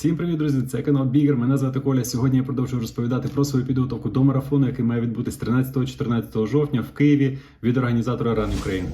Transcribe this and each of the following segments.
Всім привіт, друзі! Це канал Бігер. Мене звати Коля. Сьогодні я продовжую розповідати про свою підготовку до марафону, який має відбутись 13-14 жовтня в Києві від організатора Run Ukraine.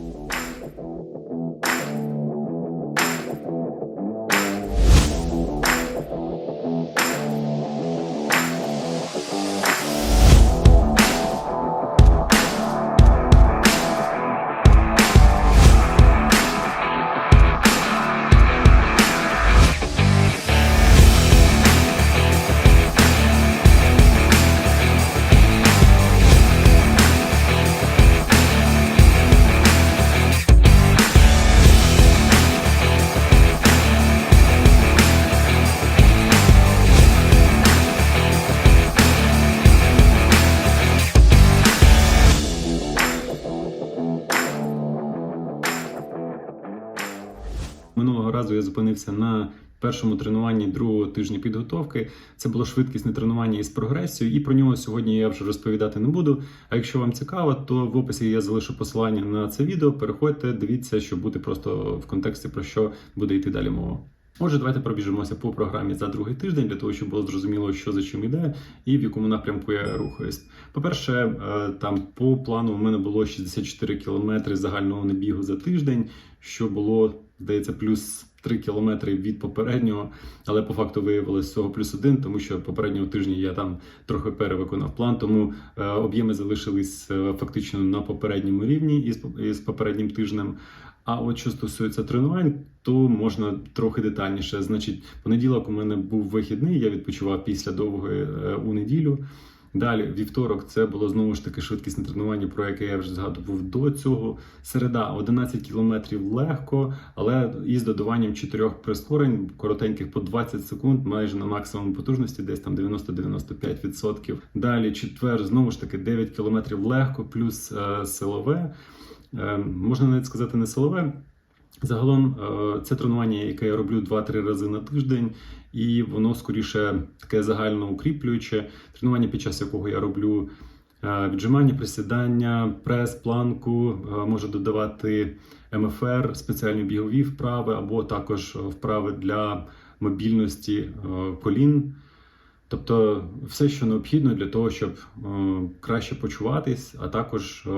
Разу я зупинився на першому тренуванні другого тижня підготовки. Це було швидкісне тренування із прогресією, і про нього сьогодні я вже розповідати не буду. А якщо вам цікаво, то в описі я залишу посилання на це відео. Переходьте, дивіться, щоб бути просто в контексті про що буде йти далі мова. Отже, давайте пробіжимося по програмі за другий тиждень для того, щоб було зрозуміло, що за чим іде і в якому напрямку я рухаюсь. По-перше, е, там по плану у мене було 64 кілометри загального набігу за тиждень, що було, здається, плюс 3 кілометри від попереднього, але по факту виявилось всього плюс один, тому що попереднього тижня я там трохи перевиконав план, тому е, об'єми залишились е, фактично на попередньому рівні із, із попереднім тижнем. А от що стосується тренувань, то можна трохи детальніше. Значить, понеділок у мене був вихідний, я відпочивав після довгої е, у неділю. Далі, вівторок, це було знову ж таки швидкісне тренування, про яке я вже згадував до цього. Середа 11 кілометрів легко, але із додаванням чотирьох прискорень, коротеньких по 20 секунд, майже на максимум потужності, десь там 90-95%. Далі четвер, знову ж таки, 9 кілометрів легко, плюс е, силове. Е, можна навіть сказати, не силове. Загалом е, це тренування, яке я роблю 2-3 рази на тиждень, і воно скоріше таке загально укріплююче. Тренування, під час якого я роблю е, віджимання, присідання, прес, планку, е, можу додавати МФР, спеціальні бігові вправи, або також вправи для мобільності колін. Тобто все, що необхідно для того, щоб краще почуватись, а також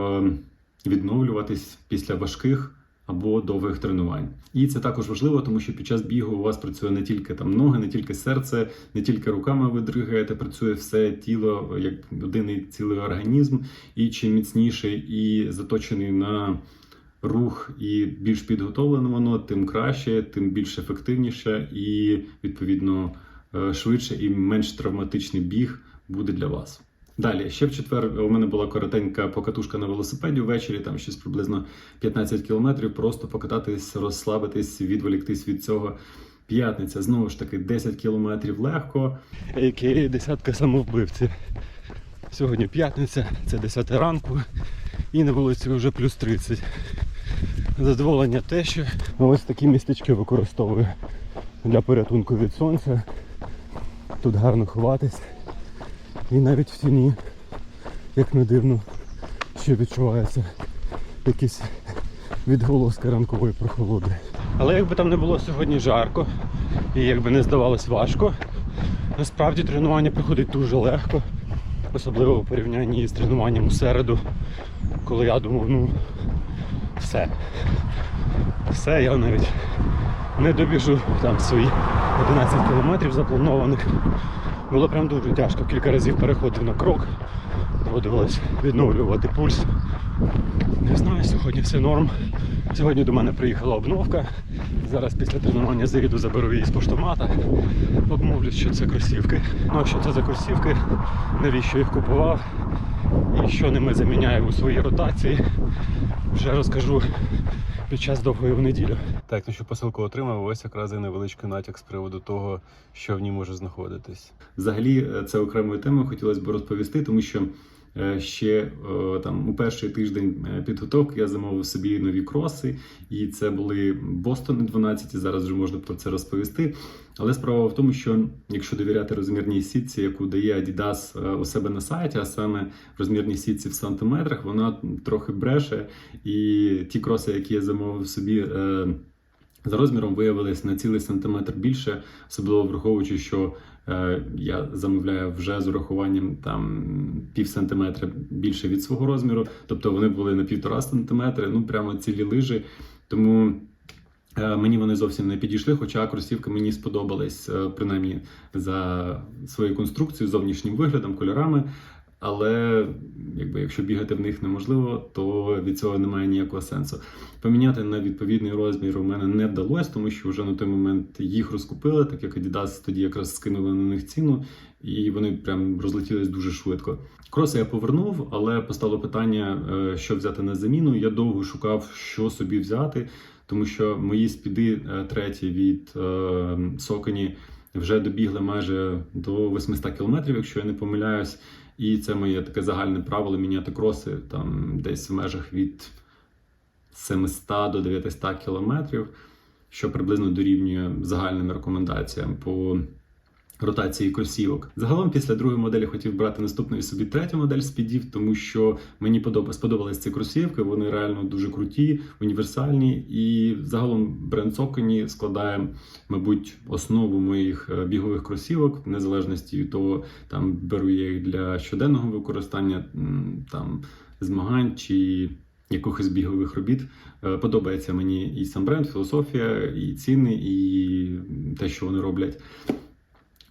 відновлюватись після важких або довгих тренувань. І це також важливо, тому що під час бігу у вас працює не тільки там ноги, не тільки серце, не тільки руками ви дригаєте, працює все тіло як єдиний цілий організм. І чим міцніший і заточений на рух і більш підготовлено воно, тим краще, тим більш ефективніше і відповідно е, швидше і менш травматичний біг буде для вас. Далі, ще в четвер у мене була коротенька покатушка на велосипеді ввечері, там щось приблизно 15 кілометрів, просто покататись, розслабитись, відволіктись від цього. П'ятниця, знову ж таки, 10 кілометрів легко. a.k.a. десятка самовбивців. Сьогодні п'ятниця, це 10 ранку і на вулиці вже плюс 30. Задоволення те, що ось такі містечки використовую для порятунку від сонця. Тут гарно ховатись. І навіть в тіні, як не дивно, що відчувається якийсь відголоска ранкової прохолоди. Але якби там не було сьогодні жарко і якби не здавалось важко, насправді тренування проходить дуже легко, особливо у порівнянні з тренуванням у середу, коли я думав, ну все. Все, я навіть не добіжу там свої 11 кілометрів запланованих. Було прям дуже тяжко. Кілька разів переходив на крок. Доводилось відновлювати пульс. Не знаю, сьогодні все норм. Сьогодні до мене приїхала обновка. Зараз після тренування заїду, заберу її з поштомата. Обмовлюсь, що це кросівки. Ну а що це за кросівки, навіщо їх купував і що ними заміняю у своїй ротації, вже розкажу під час довгої в неділю. Так, ну що посилку отримав, ось якраз і невеличкий натяк з приводу того, що в ній може знаходитись. Взагалі, е, це окремою темою хотілося б розповісти, тому що ще е, там у перший тиждень е, підготовки я замовив собі нові кроси, і це були Бостони 12, і зараз вже можна про це розповісти. Але справа в тому, що якщо довіряти розмірній сітці, яку дає Adidas е, у себе на сайті, а саме в розмірній сітці в сантиметрах, вона трохи бреше. І ті кроси, які я замовив собі. е, за розміром виявились на цілий сантиметр більше, особливо враховуючи, що е, я замовляю вже з урахуванням там пів сантиметра більше від свого розміру, тобто вони були на півтора сантиметри, ну прямо цілі лижі. Тому е, мені вони зовсім не підійшли, хоча кросівки мені сподобались, е, принаймні за своєю конструкцією, зовнішнім виглядом, кольорами. Але якби якщо бігати в них неможливо, то від цього немає ніякого сенсу. Поміняти на відповідний розмір у мене не вдалося, тому що вже на той момент їх розкупили, так як Adidas тоді якраз скинули на них ціну, і вони прям розлетілись дуже швидко. Кроси я повернув, але постало питання, е, що взяти на заміну. Я довго шукав, що собі взяти, тому що мої спіди е, треті від е, Соконі вже добігли майже до 800 кілометрів, якщо я не помиляюсь. І це моє таке загальне правило міняти кроси там десь в межах від 700 до 900 кілометрів, що приблизно дорівнює загальним рекомендаціям по ротації кросівок. Загалом після другої моделі хотів брати наступну і собі третю модель спідів, тому що мені подоб- сподобались ці кросівки. Вони реально дуже круті, універсальні. І загалом бренд Соконі складає, мабуть, основу моїх е, бігових кросівок, в незалежності від того, там беру я їх для щоденного використання, там змагань чи якихось бігових робіт. Е, Подобається мені і сам бренд, філософія, і ціни, і те, що вони роблять.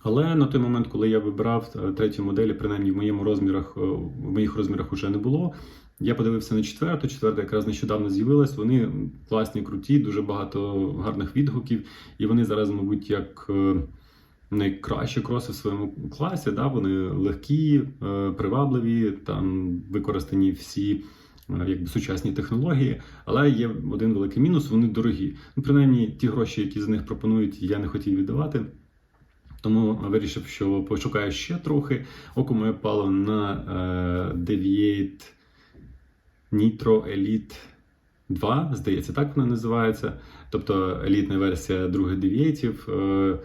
Але на той момент, коли я вибирав е, третю модель, принаймні в моєму розмірах, е, в моїх розмірах уже не було. Я подивився на четверту. Четверта якраз нещодавно з'явилась. Вони класні, круті, дуже багато гарних відгуків, і вони зараз, мабуть, як е, найкращі кроси в своєму класі. Да? Вони легкі, привабливі, там використані всі. Якби сучасні технології, але є один великий мінус: вони дорогі. Ну, принаймні, ті гроші, які за них пропонують, я не хотів віддавати. Тому вирішив, що пошукаю ще трохи. Око моє пало на е, Deviate Nitro Elite 2, здається, так вона називається. Тобто елітна версія других девієтів. Е,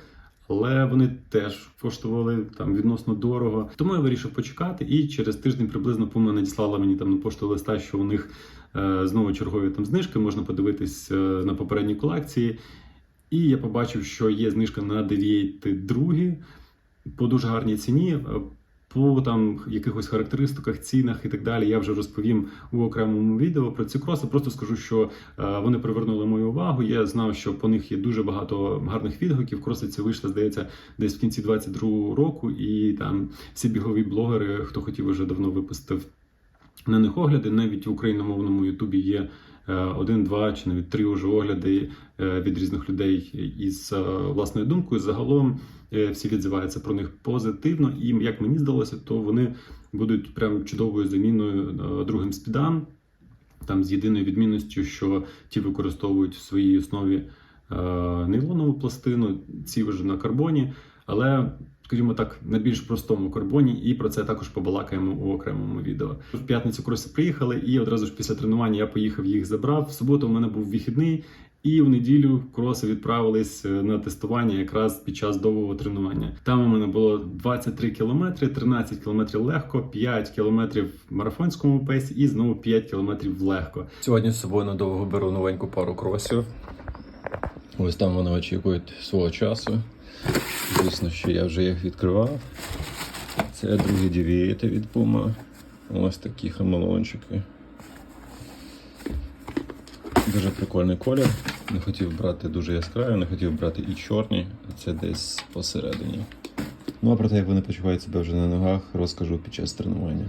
але вони теж коштували там відносно дорого. Тому я вирішив почекати, і через тиждень приблизно Puma надіслала мені там на пошту листа, що у них е, знову чергові там знижки. Можна подивитись е, на попередні колекції. І я побачив, що є знижка на Deviate 2 по дуже гарній ціні. е, По там якихось характеристиках, цінах і так далі, я вже розповім у окремому відео про ці кроси. Просто скажу, що е, вони привернули мою увагу. Я знав, що по них є дуже багато гарних відгуків. Кроси ці вийшли, здається, десь в кінці 22-го року, і там всі бігові блогери, хто хотів, вже давно випустив на них огляди. Навіть в україномовному Ютубі є один, два чи навіть три уже огляди е, від різних людей із е, власною думкою. Загалом е, всі відзиваються про них позитивно, і як мені здалося, то вони будуть прям чудовою заміною е, другим спідам. Там з єдиною відмінністю, що ті використовують в своїй основі е, нейлонову пластину, ці вже на карбоні, але, скажімо так, на більш простому карбоні, і про це також побалакаємо у окремому відео. В п'ятницю кроси приїхали, і одразу ж після тренування я поїхав їх забрав. В суботу в мене був вихідний, і в неділю кроси відправились е, на тестування якраз під час довгого тренування. Там у мене було 23 кілометри, 13 кілометрів легко, 5 кілометрів в марафонському пейсі і знову 5 кілометрів легко. Сьогодні з собою надовго беру новеньку пару кросів. Ось там вони очікують свого часу. Звісно, що я вже їх відкривав. Це другі дівієти від Puma. Ось такі хамелончики. Дуже прикольний колір. Не хотів брати дуже яскраві, не хотів брати і чорні, а це десь посередині. Ну а про те, як вони почувають себе вже на ногах, розкажу під час тренування.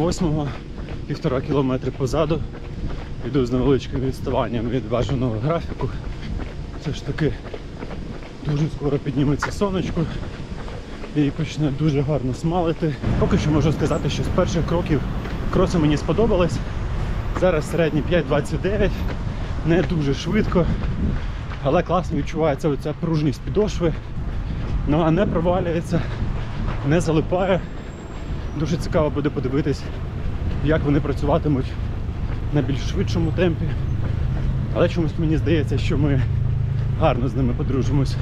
Пів восьмого, півтора кілометри позаду. Йду з невеличким відставанням від бажаного графіку. Все ж таки дуже скоро підніметься сонечко і почне дуже гарно смалити. Поки що можу сказати, що з перших кроків кроси мені сподобались. Зараз середній 5.29, не дуже швидко, але класно відчувається оця пружність підошви. Нога не провалюється, не залипає. Дуже цікаво буде подивитись, як вони працюватимуть на більш швидшому темпі. Але чомусь мені здається, що ми гарно з ними подружимось.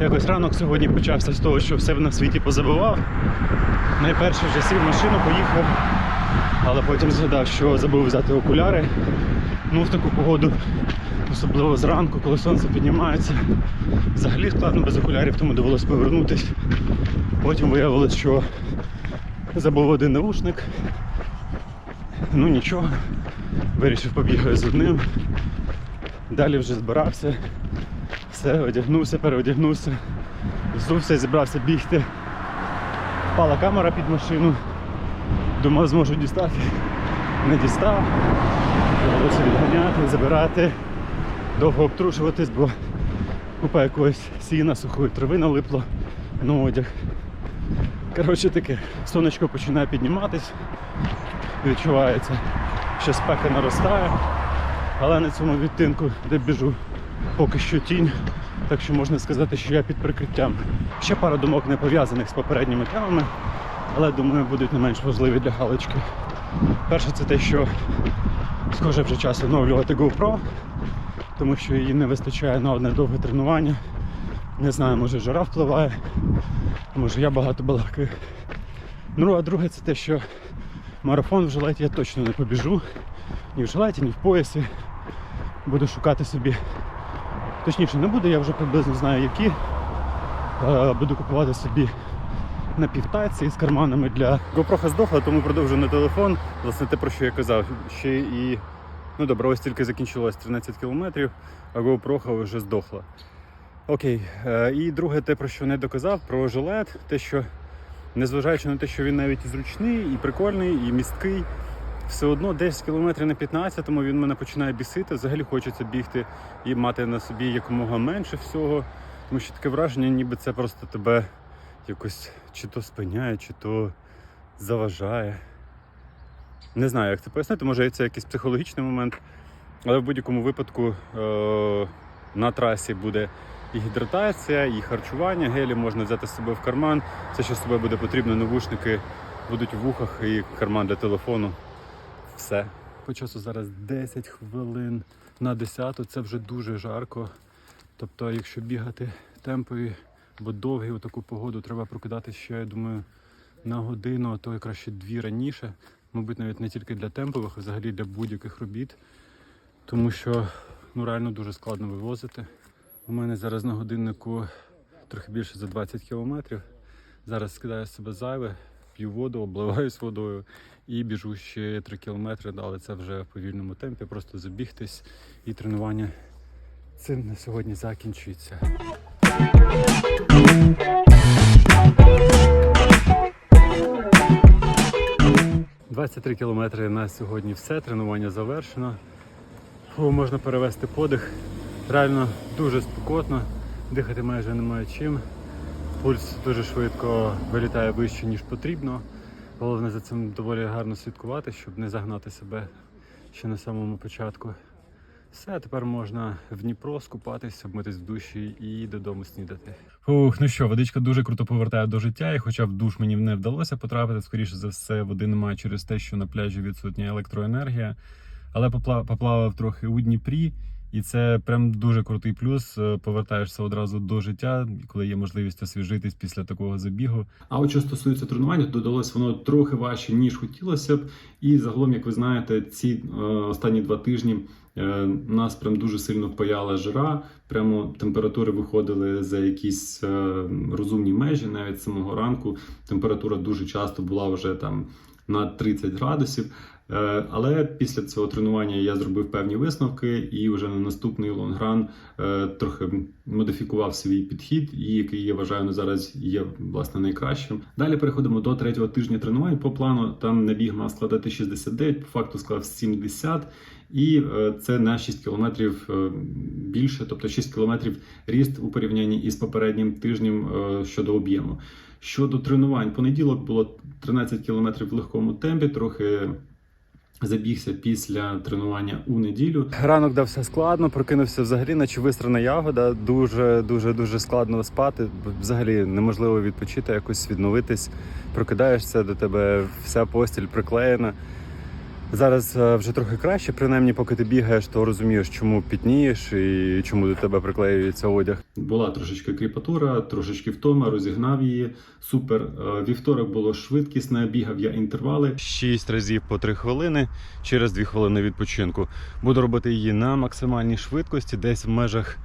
Якось ранок сьогодні почався з того, що все на світі позабивав. Найперше вже сів машину, поїхав, але потім згадав, що забув взяти окуляри. Ну, в таку погоду, особливо зранку, коли сонце піднімається. Взагалі складно без окулярів, тому довелося повернутись. Потім виявилось, що забув один наушник. Ну нічого, вирішив побігати з одним. Далі вже збирався, все, одягнувся, переодягнувся, взувся, зібрався бігти. Впала камера під машину. Думав, зможу дістати. Не дістав. Довелося відганяти, забирати, довго обтрушуватись, бо купа якогось сіна, сухої трави налипло на одяг. Коротше таке, сонечко починає підніматись, відчувається, що спека наростає, але на цьому відтинку, де біжу, поки що тінь, так що можна сказати, що я під прикриттям. Ще пара думок не пов'язаних з попередніми темами, але думаю, будуть не менш важливі для галочки. Перше, це те, що схоже вже час оновлювати GoPro, тому що її не вистачає на одне довге тренування. Не знаю, може жара впливає, може я багато балакаю. Ну, а друге, це те, що марафон в жилеті я точно не побіжу. Ні в жилеті, ні в поясі. Буду шукати собі. Точніше, не буду, я вже приблизно знаю які. Е, Буду купувати собі на півтайці з карманами для GoPro здохла, тому продовжу на телефон. Власне, те, про що я казав. Ще і ну добре, ось тільки закінчилось 13 кілометрів, а GoPro вже здохла. Окей. Е, І друге, те, про що не доказав, про жилет, те, що незважаючи на те, що він навіть і зручний, і прикольний, і місткий, все одно десь кілометрів на 15-му він мене починає бісити. Взагалі хочеться бігти і мати на собі якомога менше всього. Тому що таке враження, ніби це просто тебе якось чи то спиняє, чи то заважає. Не знаю, як це пояснити, може це якийсь психологічний момент, але в будь-якому випадку е- на трасі буде і гідратація, і харчування, гелі можна взяти з собою в карман. Все, що з собою буде потрібно, навушники будуть в вухах і карман для телефону. Все. По часу зараз 10 хвилин на 10, це вже дуже жарко. Тобто, якщо бігати темпові або довгі у таку погоду, треба прокидатися ще, я думаю, на годину, а то і краще дві раніше. Мабуть, навіть не тільки для темпових, а взагалі для будь-яких робіт. Тому що ну, реально дуже складно вивозити. У мене зараз на годиннику трохи більше за 20 кілометрів. Зараз скидаю себе зайве, п'ю воду, обливаюсь водою і біжу ще 3 кілометри, але це вже в повільному темпі, просто забігтись і тренування цим на сьогодні закінчується. «23 кілометри на сьогодні все, тренування завершено. Можна перевести подих. Реально дуже спекотно, дихати майже немає чим. Пульс дуже швидко вилітає вище, ніж потрібно. Головне за цим доволі гарно слідкувати, щоб не загнати себе ще на самому початку. Все, тепер можна в Дніпро скупатись, обмитись в душі і додому снідати. Ух, ну що, водичка дуже круто повертає до життя, і хоча в душ мені не вдалося потрапити, скоріше за все, води немає через те, що на пляжі відсутня електроенергія. Але попла- поплавав трохи у Дніпрі, і це прям дуже крутий плюс. Е, Повертаєшся одразу до життя, коли є можливість освіжитись після такого забігу. А от що стосується тренування, то додалось воно трохи важче, ніж хотілося б. І загалом, як ви знаєте, ці е, останні два тижні е, нас прям дуже сильно впаяла жара. Прямо температури виходили за якісь розумні межі. Навіть самого ранку температура дуже часто була вже там на 30 градусів. Е, Але після цього тренування я зробив певні висновки, і вже на наступний лонгран е, трохи модифікував свій підхід, і який я вважаю на зараз є власне найкращим. Далі переходимо до третього тижня тренувань. По плану там набіг мав складати 69, по факту склав 70. І е, це на 6 кілометрів більше, тобто 6 кілометрів ріст у порівнянні із попереднім тижнем щодо об'єму. Щодо тренувань, понеділок було 13 кілометрів в легкому темпі, трохи забігся після тренування у неділю. Ранок дався складно, прокинувся взагалі, наче вистрана ягода. Дуже, дуже, дуже складно спати. Взагалі неможливо відпочити, якось відновитись. Прокидаєшся до тебе, вся постіль приклеєна. Зараз е, вже трохи краще, принаймні, поки ти бігаєш, то розумієш, чому пітнієш і чому до тебе приклеюється одяг. Була трошечки кріпатура, трошечки втома, розігнав її. Супер. Е, Вівторок було швидкісне, бігав я інтервали. Шість разів по 3 хвилини через 2 хвилини відпочинку. Буду робити її на максимальній швидкості, десь в межах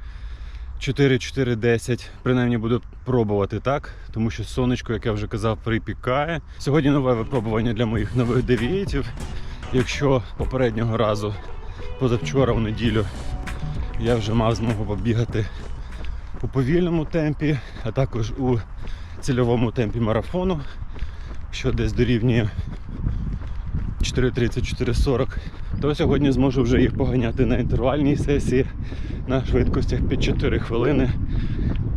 4-4-10. Принаймні буду пробувати так, тому що сонечко, як я вже казав, припікає. Сьогодні нове випробування для моїх нових девієтів. Якщо попереднього разу, позавчора в неділю, я вже мав змогу побігати у повільному темпі, а також у цільовому темпі марафону, що десь дорівнює 4.30-4.40, то сьогодні зможу вже їх поганяти на інтервальній сесії на швидкостях під 4 хвилини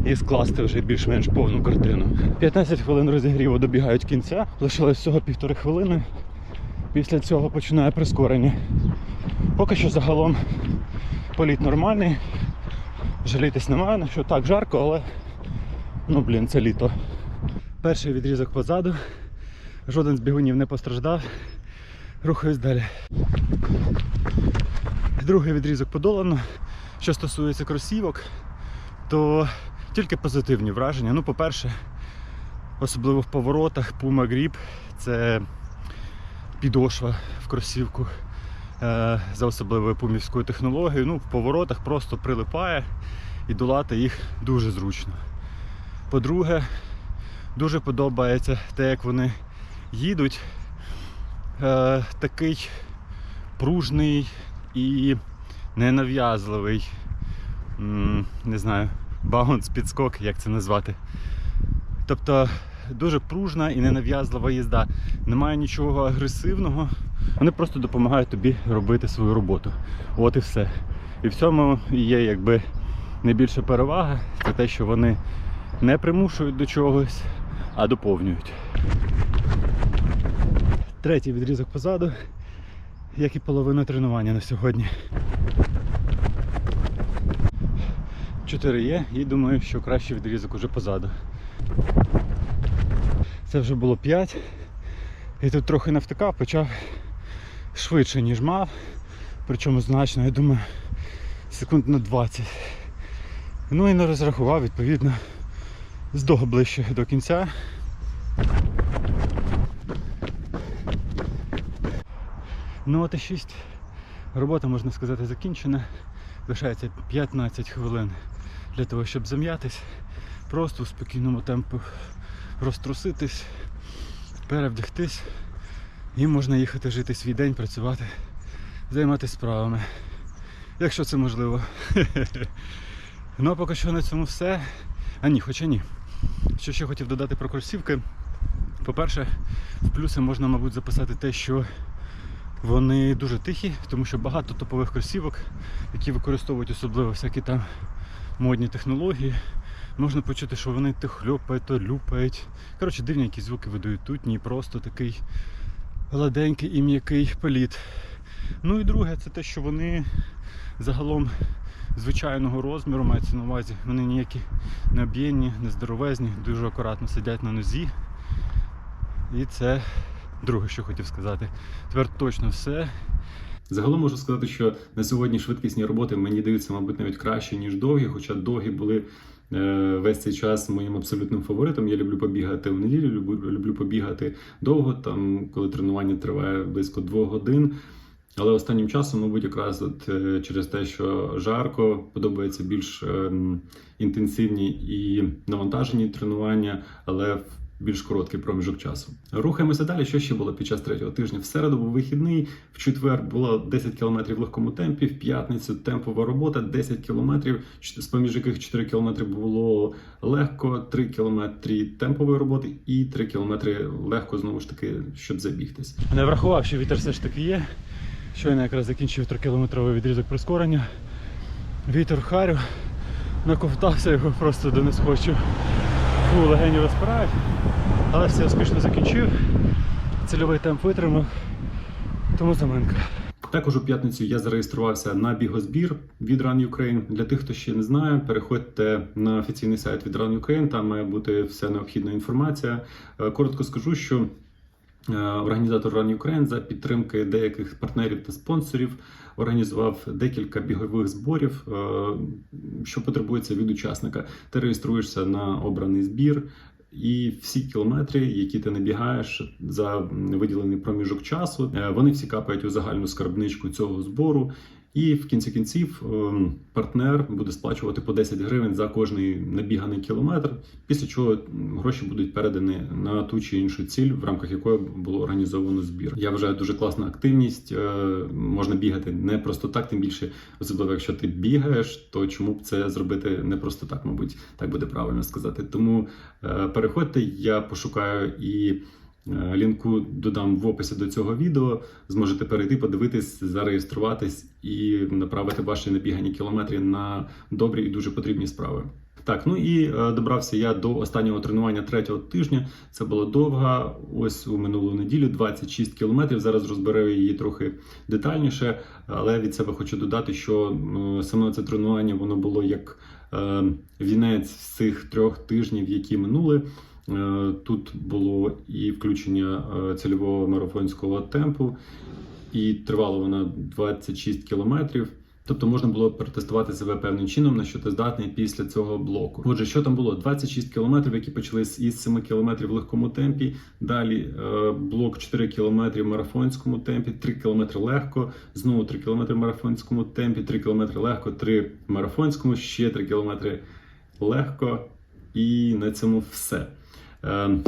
і скласти вже більш-менш повну картину. 15 хвилин розігріву добігають кінця, лишилось всього півтори хвилини. Після цього починає прискорення. Поки що загалом політ нормальний. Жалітись немає, що так жарко, але ну блін, це літо. Перший відрізок позаду. Жоден з бігунів не постраждав. Рухаюсь далі. Другий відрізок подолано. Що стосується кросівок, то тільки позитивні враження. Ну, по-перше, особливо в поворотах Puma Grip це підошва в кросівку е, за особливою пумівською технологією. Ну, в поворотах просто прилипає і долати їх дуже зручно. По-друге, дуже подобається те, як вони їдуть. Е, такий пружний і ненав'язливий, не знаю, баунс, підскок, як це назвати. Тобто дуже пружна і ненав'язлива їзда. Немає нічого агресивного. Вони просто допомагають тобі робити свою роботу. От і все. І в цьому є якби найбільша перевага. Це те, що вони не примушують до чогось, а доповнюють. Третій відрізок позаду, як і половина тренування на сьогодні. Чотири є і думаю, що кращий відрізок уже позаду. Це вже було 5. І тут трохи навтикав, почав швидше, ніж мав. Причому значно, я думаю, секунд на 20. Ну і не розрахував, відповідно, здого ближче до кінця. Ну от і 6. Робота, можна сказати, закінчена. Лишається 15 хвилин для того, щоб зам'ятись. Просто у спокійному темпу розтруситись, перевдягтись. І можна їхати жити свій день, працювати, займатися справами. Якщо це можливо. Ну а поки що на цьому все. А ні, хоча ні. Що ще хотів додати про кросівки. По-перше, в плюси можна, мабуть, записати те, що вони дуже тихі, тому що багато топових кросівок, які використовують особливо всякі там модні технології. Можна почути, що вони то хльопають, то люпають. Коротше, дивні якісь звуки видають тут, ні, просто такий гладенький і м'який політ. Ну і друге, це те, що вони загалом звичайного розміру мається на увазі. Вони ніякі не об'ємні, не здоровезні, дуже акуратно сидять на нозі. І це друге, що хотів сказати. Тепер точно все. Загалом можу сказати, що на сьогодні швидкісні роботи мені даються, мабуть, навіть краще, ніж довгі, хоча довгі були весь цей час моїм абсолютним фаворитом. Я люблю побігати в неділю, люблю, люблю побігати довго, там, коли тренування триває близько двох годин. Але останнім часом, мабуть, якраз от е, через те, що жарко, подобаються більш ем, інтенсивні і навантажені тренування, але більш короткий проміжок часу. Рухаємося далі. Що ще було під час третього тижня? В середу був вихідний, в четвер було 10 км в легкому темпі, в п'ятницю темпова робота 10 км, з поміж яких 4 км було легко, 3 км темпової роботи і 3 км легко знову ж таки, щоб забігтись. Не врахував, що вітер все ж таки є. Щойно якраз закінчив 3-кілометровий відрізок прискорення. Вітер харю, наковтався його просто до несхочу. Фу, легені розпирають. Але все успішно закінчив. Цільовий темп витримав. Тому заминка. Також у п'ятницю я зареєструвався на бігозбір від Run Ukraine. Для тих, хто ще не знає, переходьте на офіційний сайт від Run Ukraine, там має бути вся необхідна інформація. Е, Коротко скажу, що організатор Run Ukraine за підтримки деяких партнерів та спонсорів організував декілька бігових зборів, е, що потребується від учасника. Ти реєструєшся на обраний збір. І всі кілометри, які ти набігаєш за виділений проміжок часу, е, вони всі капають у загальну скарбничку цього збору. І в кінці кінців ем, партнер буде сплачувати по 10 гривень за кожний набіганий кілометр, після чого гроші будуть передані на ту чи іншу ціль, в рамках якої було організовано збір. Я вважаю дуже класна активність. е, Можна бігати не просто так, тим більше, особливо якщо ти бігаєш, то чому б це зробити не просто так, мабуть, так буде правильно сказати. Тому е, переходьте, я пошукаю і. Е, Лінку додам в описі до цього відео. Зможете перейти, подивитись, зареєструватись і направити ваші набігані кілометри на добрі і дуже потрібні справи. Так, ну і е, добрався я до останнього тренування третього тижня. Це було довга. Ось у минулу неділю 26 кілометрів. Зараз розберу її трохи детальніше, але від себе хочу додати, що е, саме це тренування воно було як е, вінець з цих трьох тижнів, які минули. Е, Тут було і включення е, цільового марафонського темпу, і тривало вона 26 кілометрів. Тобто можна було протестувати себе певним чином, на що ти здатний після цього блоку. Отже, що там було? 26 кілометрів, які почались із 7 кілометрів в легкому темпі. Далі е, блок 4 кілометри в марафонському темпі, 3 кілометри легко, знову 3 кілометри в марафонському темпі, 3 кілометри легко, 3 в марафонському, ще 3 кілометри легко. І на цьому все. Е,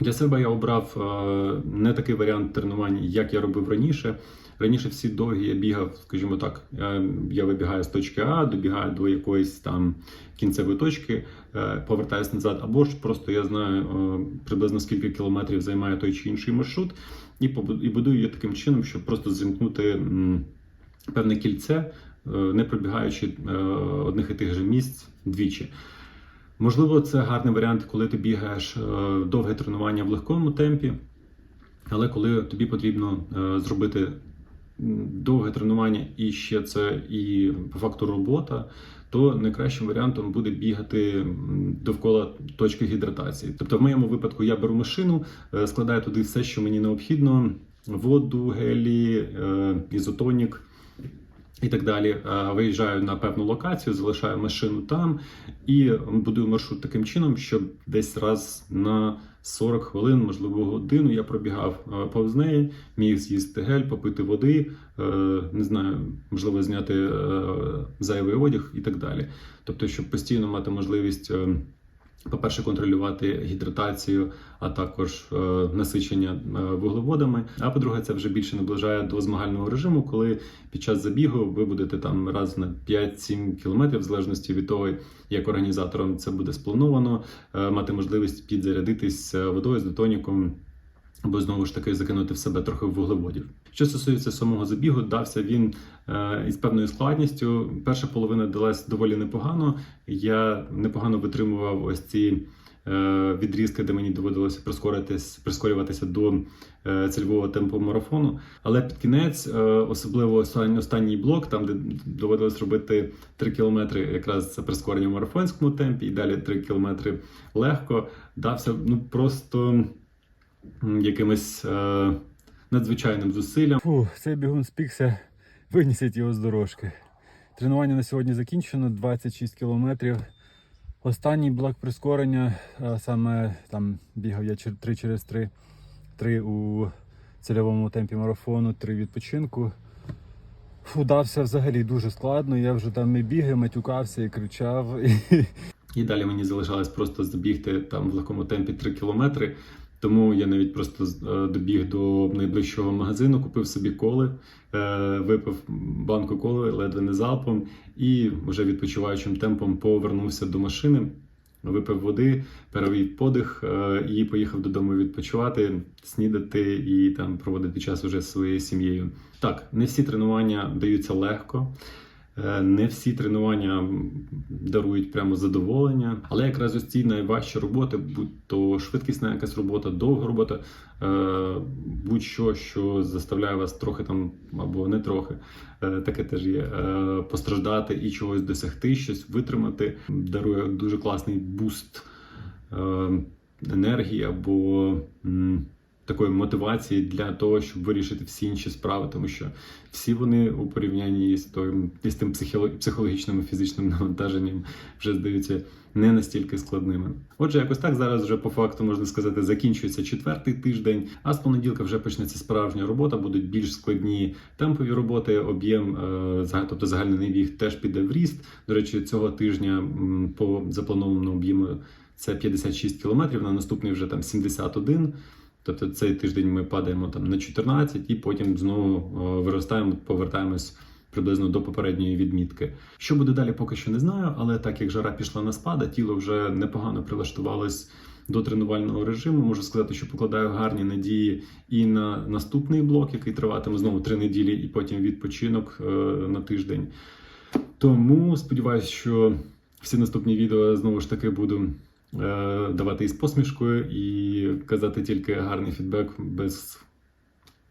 Для себе я обрав е, не такий варіант тренувань, як я робив раніше. Раніше всі довгі я бігав, скажімо так, е, я вибігаю з точки А, добігаю до якоїсь там кінцевої точки, повертаюсь назад, або ж просто я знаю приблизно скільки кілометрів займає той чи інший маршрут, і будую її таким чином, щоб просто зімкнути певне кільце, не пробігаючи одних і тих же місць двічі. Можливо, це гарний варіант, коли ти бігаєш е, довге тренування в легкому темпі, але коли тобі потрібно е, зробити довге тренування і ще це і по факту робота, то найкращим варіантом буде бігати довкола точки гідратації. Тобто, в моєму випадку я беру машину, е, складаю туди все, що мені необхідно: воду, гелі, ізотонік. І так далі Е, виїжджаю на певну локацію, залишаю машину там і будую маршрут таким чином, щоб десь раз на 40 хвилин, можливо, годину я пробігав е, повз неї, міг з'їсти гель, попити води, е, не знаю, можливо, зняти е, зайвий одяг і так далі. Тобто, щоб постійно мати можливість. По-перше, контролювати гідратацію, а також е, насичення е, вуглеводами. А по-друге, це вже більше наближає до змагального режиму, коли під час забігу ви будете там раз на 5-7 кілометрів, в залежності від того, як організатором це буде сплановано, е, мати можливість підзарядитись е, водою з детоніком. Або знову ж таки закинути в себе трохи вуглеводів. Що стосується самого забігу, дався він е, із певною складністю. Перша половина далась доволі непогано. Я непогано витримував ось ці е, відрізки, де мені доводилося прискоритись, прискорюватися до е, цільового темпу марафону. Але під кінець, особливо останній, блок, там де доводилось робити 3 кілометри, якраз це прискорення в марафонському темпі, і далі 3 кілометри легко, дався ну просто якимось надзвичайним зусиллям. Фу, цей бігун спікся, винесіть його з дорожки. Тренування на сьогодні закінчено, 26 кілометрів. Останній блок прискорення, саме там бігав я 3 через 3, 3 у цільовому темпі марафону, 3 відпочинку. Фу, дався взагалі дуже складно. Я вже там і бігав, матюкався і кричав. І далі мені залишалось просто забігти там в легкому темпі 3 кілометри. Тому я навіть просто е, добіг до найближчого магазину, купив собі коли, е, випив банку коли ледве не залпом, і вже відпочиваючим темпом повернувся до машини, випив води, перевів подих е, і поїхав додому відпочивати, снідати і там проводити час уже зі своєю сім'єю. Так, не всі тренування даються легко. Е, Не всі тренування дарують прямо задоволення, але якраз ось ці найважчі роботи, будь то швидкісна якась робота, довга робота, е, будь-що, що заставляє вас трохи там або не трохи, е, таке теж є. Постраждати і чогось досягти, щось витримати, дарує дуже класний буст енергії або такої мотивації для того, щоб вирішити всі інші справи, тому що всі вони у порівнянні з тим, з тим психоло- психологічним і фізичним навантаженням вже здаються не настільки складними. Отже, якось так зараз вже по факту можна сказати, закінчується четвертий тиждень, а з понеділка вже почнеться справжня робота, будуть більш складні темпові роботи, об'єм, е, тобто загальний біг теж піде в ріст. До речі, цього тижня по запланованому об'єму це 56 кілометрів, на наступний вже там 71. Тобто цей тиждень ми падаємо там на 14 і потім знову е, виростаємо, повертаємось приблизно до попередньої відмітки. Що буде далі, поки що не знаю, але так як жара пішла на спад, а тіло вже непогано прилаштувалось до тренувального режиму. Можу сказати, що покладаю гарні надії і на наступний блок, який триватиме знову три неділі, і потім відпочинок е, на тиждень. Тому сподіваюся, що всі наступні відео знову ж таки буду давати із посмішкою і казати тільки гарний фідбек без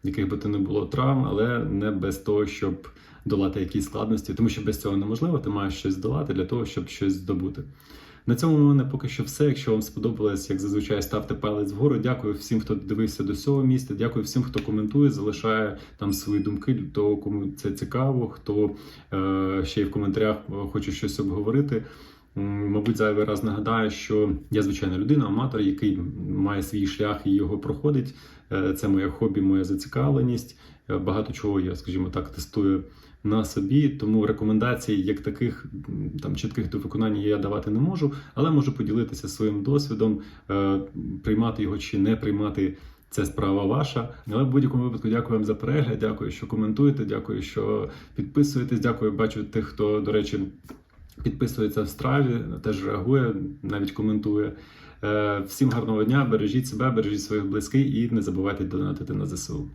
яких би то не було травм, але не без того, щоб долати якісь складності, тому що без цього неможливо, ти маєш щось долати для того, щоб щось здобути. На цьому у мене поки що все. Якщо вам сподобалось, як зазвичай, ставте палець вгору. Дякую всім, хто дивився до цього місця. Дякую всім, хто коментує, залишає там свої думки для того, кому це цікаво, хто е, ще й в коментарях е, хоче щось обговорити. Мабуть, зайвий раз нагадаю, що я звичайна людина, аматор, який має свій шлях і його проходить. Е, Це моє хобі, моя зацікавленість. Е, Багато чого я, скажімо так, тестую на собі. Тому рекомендацій, як таких там чітких до виконання я давати не можу, але можу поділитися своїм досвідом, е, приймати його чи не приймати. Це справа ваша. Але в будь-якому випадку дякую вам за перегляд. Дякую, що коментуєте. Дякую, що підписуєтесь. Дякую, бачу тих, хто, до речі, підписується в страві, теж реагує, навіть коментує. Е, Всім гарного дня, бережіть себе, бережіть своїх близьких і не забувайте донатити на ЗСУ.